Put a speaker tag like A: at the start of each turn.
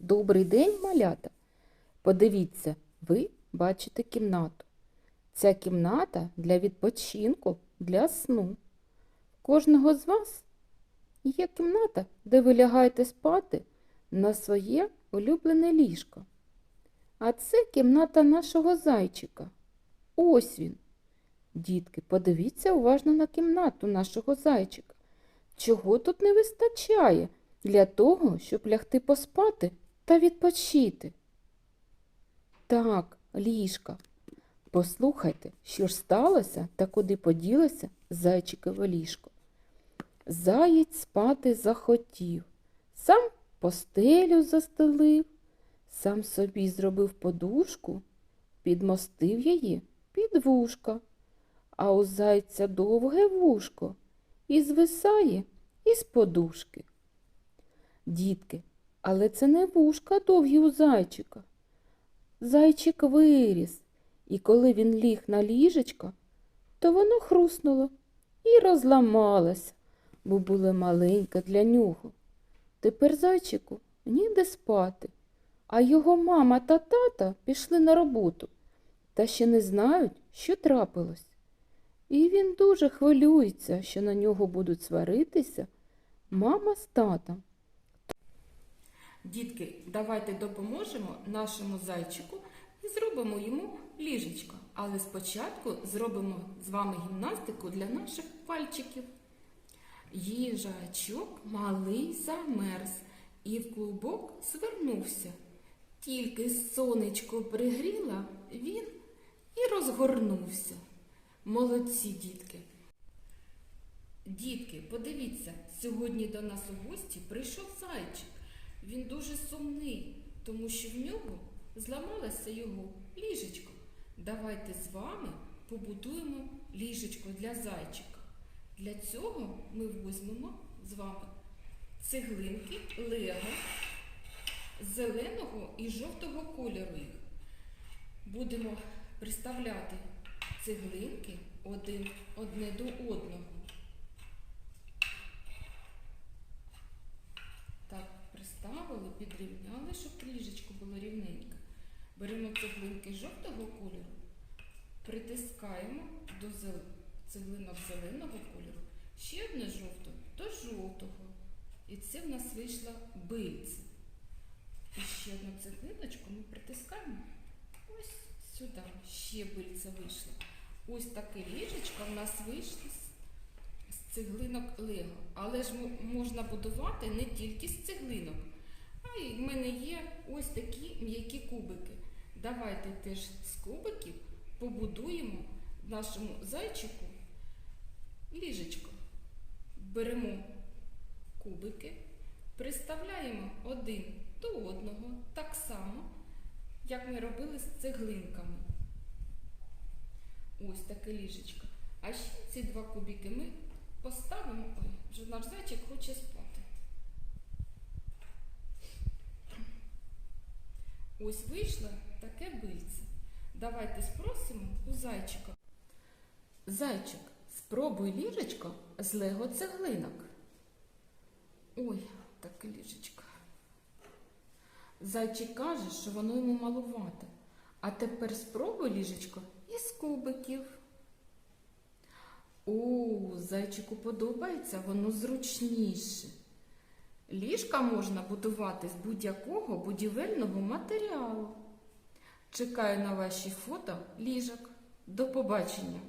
A: Добрий день, малята. Подивіться, ви бачите кімнату. Ця кімната для відпочинку, для сну. Кожного з вас є кімната, де ви лягаєте спати на своє улюблене ліжко. А це кімната нашого зайчика. Ось він. Дітки, подивіться уважно на кімнату нашого зайчика. Чого тут не вистачає для того, щоб лягти поспати та відпочити? Так, ліжка. Послухайте, що ж сталося та куди поділося зайчикове ліжко. Заєць спати захотів, сам постелю застелив, сам собі зробив подушку, підмостив її під вушка, а у зайця довге вушко і звисає із подушки. Дітки, але це не вушка довгі у зайчика. Зайчик виріс, і коли він ліг на ліжечко, то воно хруснуло і розламалося, бо було маленьке для нього. Тепер зайчику ніде спати, а його мама та тата пішли на роботу та ще не знають, що трапилось. І він дуже хвилюється, що на нього будуть сваритися мама з татом. Дітки, давайте допоможемо нашому зайчику і зробимо йому ліжечко. Але спочатку зробимо з вами гімнастику для наших пальчиків. Їжачок малий замерз і в клубок звернувся. Тільки сонечко пригріла, він і розгорнувся. Молодці, дітки. Дітки, подивіться, сьогодні до нас у гості прийшов зайчик. Він дуже сумний, тому що в нього зламалося його ліжечко. Давайте з вами побудуємо ліжечко для зайчика. Для цього ми візьмемо з вами цеглинки лего зеленого і жовтого кольору їх. Будемо приставляти цеглинки один одне до одного. Так, приставили, підрівняли, щоб ліжечко було рівненьке. Беремо цеглинки жовтого кольору, притискаємо до цеглинок зеленого кольору, ще одне жовте до жовтого. І це в нас вийшла бильця. І ще одну цеглиночку ми притискаємо ось сюди. Ще бильця вийшла. Ось таке ліжечко в нас вийшло з цеглинок Лего. Але ж можна будувати не тільки з цеглинок, а в мене є ось такі м'які кубики. Давайте теж з кубиків побудуємо нашому зайчику ліжечко. Беремо кубики, приставляємо один до одного, так само, як ми робили з цеглинками. Ось таке ліжечко. А ще ці два кубики ми поставимо. Ой, вже наш зайчик хоче спати. Ось вийшло таке бильце. Давайте спросимо у зайчика. Зайчик, спробуй ліжечко з лего цеглинок. Ой, таке ліжечко. Зайчик каже, що воно йому малувате. А тепер спробуй ліжечко із кубиків. О, зайчику подобається, воно зручніше. Ліжка можна будувати з будь-якого будівельного матеріалу. Чекаю на ваші фото ліжок. До побачення!